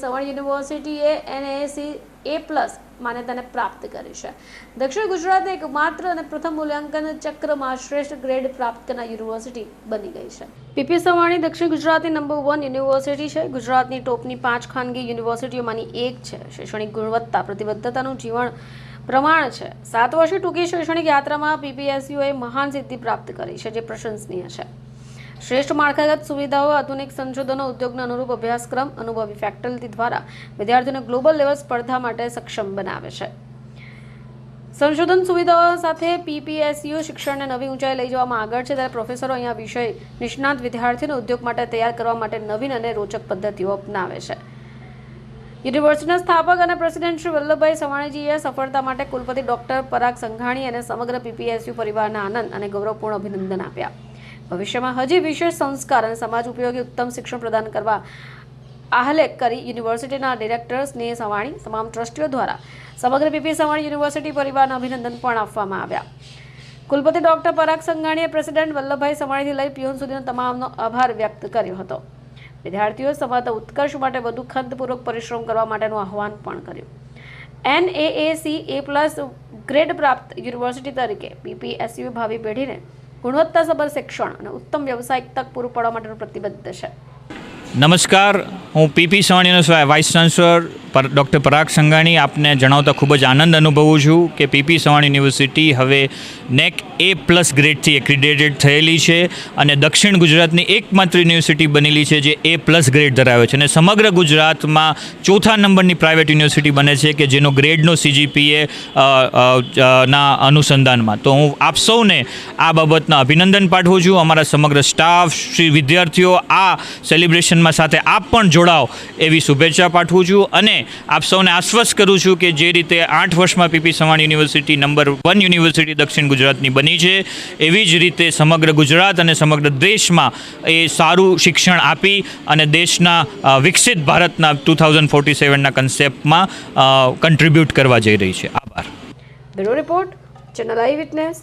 સવર્ણ યુનિવર્સિટીએ એનએસી એ પ્લસ માન્યતાને પ્રાપ્ત કરી છે. દક્ષિણ ગુજરાતને એકમાત્ર અને પ્રથમ મૂલ્યાંકન ચક્રમાં શ્રેષ્ઠ ગ્રેડ પ્રાપ્ત કરનાર યુનિવર્સિટી બની ગઈ છે. પીપી સવાણી દક્ષિણ ગુજરાતની નંબર વન યુનિવર્સિટી છે. ગુજરાતની ટોપની પાંચ ખાનગી યુનિવર્સિટીઓમાંની એક છે. શૈક્ષણિક ગુણવત્તા, પ્રતિબદ્ધતાનું જીવન પ્રમાણ છે. સાત વર્ષે ટૂંકી શૈક્ષણિક યાત્રામાં પીપીએસયુએ મહાન સિદ્ધિ પ્રાપ્ત કરી છે, જે પ્રશંસનીય છે. શ્રેષ્ઠ માળખાગત સુવિધાઓ, આધુનિક સંશોધનો, ઉદ્યોગના અનુરૂપ અભ્યાસક્રમ, અનુભવી ફેકલ્ટી દ્વારા વિદ્યાર્થીઓને ગ્લોબલ લેવલ સ્પર્ધા માટે સક્ષમ બનાવે છે. સંશોધન સુવિધાઓ સાથે પીપીએસયુ શિક્ષણને નવી ઊંચાઈ લઈ જવામાં આગળ છે. ત્યારે પ્રોફેસરો અહીંયા વિષય નિષ્ણાત વિદ્યાર્થીઓને ઉદ્યોગ માટે તૈયાર કરવા માટે નવીન અને રોચક પદ્ધતિઓ અપનાવે છે. યુનિવર્સિટીના સ્થાપક અને પ્રેસિડેન્ટ શ્રી વલ્લભભાઈ સવાણીજીએ સફળતા માટે કુલપતિ ડોક્ટર પરાગ સંઘાણી અને સમગ્ર પીપીએસયુ પરિવારના આનંદ અને ગૌરવપૂર્ણ અભિનંદન આપ્યા. ભવિષ્યમાં હજી વિશેષ સંસ્કાર અને સમાજ ઉપયોગી ઉત્તમ શિક્ષણ પ્રદાન કરવા આહલેખ કરી યુનિવર્સિટીના ડિરેક્ટર સ્નેહ સવાણી તમામ ટ્રસ્ટીઓ દ્વારા સમગ્ર પીપી સવાણી યુનિવર્સિટી પરિવારને અભિનંદન પણ આપવામાં આવ્યા. કુલપતિ ડોક્ટર પરાગ સંઘાણીએ પ્રેસિડેન્ટ વલ્લભભાઈ સવાણીથી લઈ પિયોન સુધીનો તમામનો આભાર વ્યક્ત કર્યો હતો. વિદ્યાર્થીઓ સમાજ ઉત્કર્ષ માટે વધુ ખંતપૂર્વક પરિશ્રમ કરવા માટેનું આહવાન પણ કર્યું. એનએએસી એ પ્લસ ગ્રેડ પ્રાપ્ત યુનિવર્સિટી તરીકે પીપીએસયુ ભાવિ પેઢીને ગુણવત્તાસભર શિક્ષણ અને ઉત્તમ વ્યવસાયિક તક પૂરું પાડવા માટેનું પ્રતિબદ્ધ છે. નમસ્કાર, હું પીપી સવાણીનો વાઇસ ચાન્સલર પર ડૉક્ટર પરાગ સંઘાણી, આપને જણાવતા ખૂબ જ આનંદ અનુભવું છું કે પીપી સવાણી યુનિવર્સિટી હવે નેક એ પ્લસ ગ્રેડથી એક્રિડેટેડ થયેલી છે અને દક્ષિણ ગુજરાતની એકમાત્ર યુનિવર્સિટી બનેલી છે જે એ પ્લસ ગ્રેડ ધરાવે છે. અને સમગ્ર ગુજરાતમાં ચોથા નંબરની પ્રાઇવેટ યુનિવર્સિટી બને છે કે જેનો ગ્રેડનો સીજીપીએ ના અનુસંધાનમાં. તો હું આપ સૌને આ બાબતના અભિનંદન પાઠવું છું. અમારા સમગ્ર સ્ટાફ, શ્રી વિદ્યાર્થીઓ આ સેલિબ્રેશનમાં સાથે આપ પણ જોડાઓ એવી શુભેચ્છા પાઠવું છું. અને આપ સૌને આશ્વસ્ત કરું છું કે જે રીતે આઠ વર્ષમાં PP Savani university number one university દક્ષિણ ગુજરાતની બની છે, એવી જ રીતે સમગ્ર ગુજરાત અને સમગ્ર દેશમાં એ સારું શિક્ષણ આપી અને દેશના વિકસિત ભારતના ટુ થાઉઝન્ડ ફોર્ટી સેવનના કન્સેપ્ટમાં કન્ટ્રીબ્યુટ કરવા જઈ રહી છે. આભાર. Report, channel I witness.